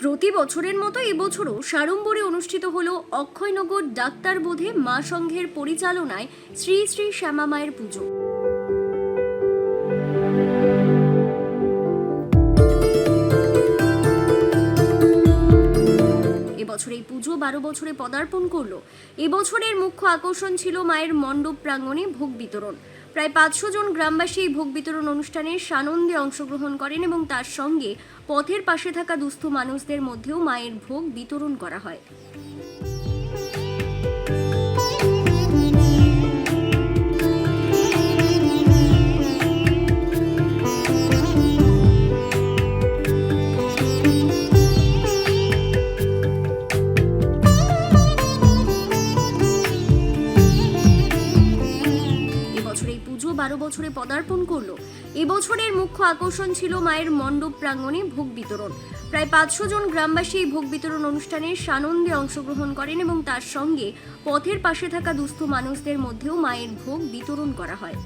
প্রতি বছরের মতো এবছরও সাড়ম্বরে অনুষ্ঠিত হল অক্ষয়নগর ডাক্তার বোধে মা সংঘের পরিচালনায় শ্রী শ্রী শ্যামা মায়ের পুজো। এবছর এই পুজো বারো বছরে পদার্পণ করল। এবছরের মুখ্য আকর্ষণ ছিল মায়ের মণ্ডপ প্রাঙ্গণে ভোগ বিতরণ। প্রায় পাঁচশো জন গ্রামবাসী এই ভোগ বিতরণ অনুষ্ঠানে সানন্দে অংশগ্রহণ করেন এবং তার সঙ্গে পথের পাশে থাকা দুস্থ মানুষদের মধ্যেও মায়ের ভোগ বিতরণ করা হয়। বারো বছরে পদার্পণ করল। এবছরের মুখ্য আকর্ষণ ছিল মায়ের মণ্ডপ প্রাঙ্গণে ভোগ বিতরণ। প্রায় পাঁচশো জন গ্রামবাসী এই ভোগ বিতরণ অনুষ্ঠানে সানন্দে অংশগ্রহণ করেন এবং তার সঙ্গে পথের পাশে থাকা দুস্থ মানুষদের মধ্যেও মায়ের ভোগ বিতরণ করা হয়।